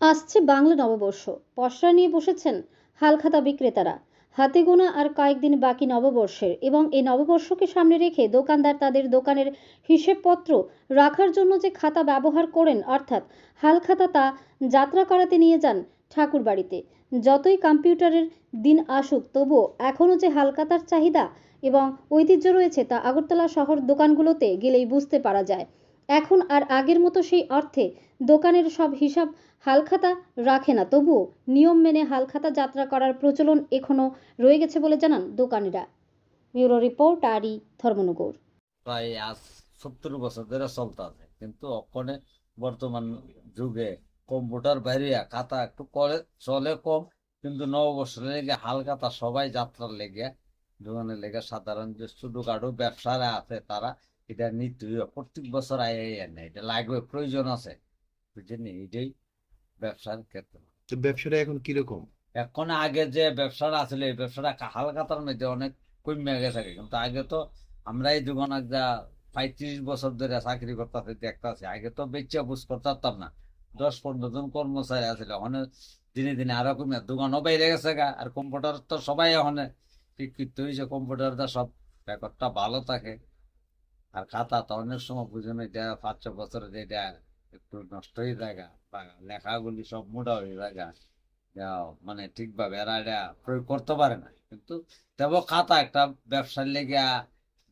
আসছে বাংলা নববর্ষ। পসরা নিয়ে বসেছেন হালখাতা বিক্রেতারা। হাতে গোনা আর কয়েকদিন বাকি নববর্ষের এবং এই নববর্ষকে সামনে রেখে দোকানদার তাদের দোকানের হিসেবপত্র রাখার জন্য যে খাতা ব্যবহার করেন, অর্থাৎ হালখাতা তা যাত্রা করাতে নিয়ে যান ঠাকুর বাড়িতে যতই কম্পিউটারের দিন আসুক, তবুও এখনও যে হালখাতার চাহিদা এবং ঐতিহ্য রয়েছে তা আগরতলা শহর দোকানগুলোতে গেলেই বুঝতে পারা যায়। এখন আর আগের মতো সেই অর্থে দোকানের সব হিসাব হালখাতা রাখে না। তবুও নিয়ম মেনে হালখাতা যাত্রা করার প্রচলন এখনও রয়ে গেছে বলে জানান দোকানিরা। ব্যুরো রিপোর্ট আরই ধর্মনগর। প্রায় আজ সত্তর বছর ধরে চলতে আছে। কিন্তু ওখানে বর্তমান যুগে কম্পিউটার বাইরে খাতা একটু করে, চলে কম। কিন্তু নববর্ষের লেগে হালখাতা সবাই যাত্রার লেগে, দোকানের লেগে সাধারণ যে ছোটখাটো ব্যবসারা আছে তারা এটা নিত্য প্রত্যেক বছর আয় নেয় এটা লাগবে প্রয়োজন আছে। বুঝছেন এটাই ব্যবসার ক্ষেত্রে। তো ব্যবসাটা এখন কীরকম? এখন আগে যে ব্যবসাটা আসলে এই ব্যবসাটা হালখাতার মধ্যে অনেক কমে গেছে কিন্তু আগে তো আমরা এই দোকানে যা পঁয়ত্রিশ বছর ধরে চাকরি করতে দেখতেছি। আগে তো বেচা বুঝ করতাম না। দশ পনেরো জন কর্মচারী আছিল। অনেক দিনে দিনে আরও কমে দোকানও বাইরে গেছে গা। আর কম্পিউটার তো সবাই ওখানে শিক্ষিত হয়েছে কম্পিউটারটা সব রেকর্ডটা ভালো থাকে। আর খাতা তো অনেক সময় বুঝে বুঝুন এটা পাঁচ ছ বছর যেটা একটু নষ্ট হয়ে যায় বা লেখাগুলি সব মোটা হয়ে যা মানে ঠিকভাবে এরা এটা প্রয়োগ করতে পারে না। কিন্তু তবে খাতা একটা ব্যবসার লেগে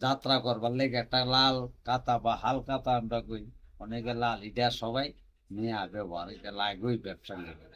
যাত্রা করবার লেগে একটা লাল কাতা বা হাল কাতা আমরা কই, অনেকে লাল, এটা সবাই নিয়ে ব্যবহার, এটা লাগবেই ব্যবসার লেগে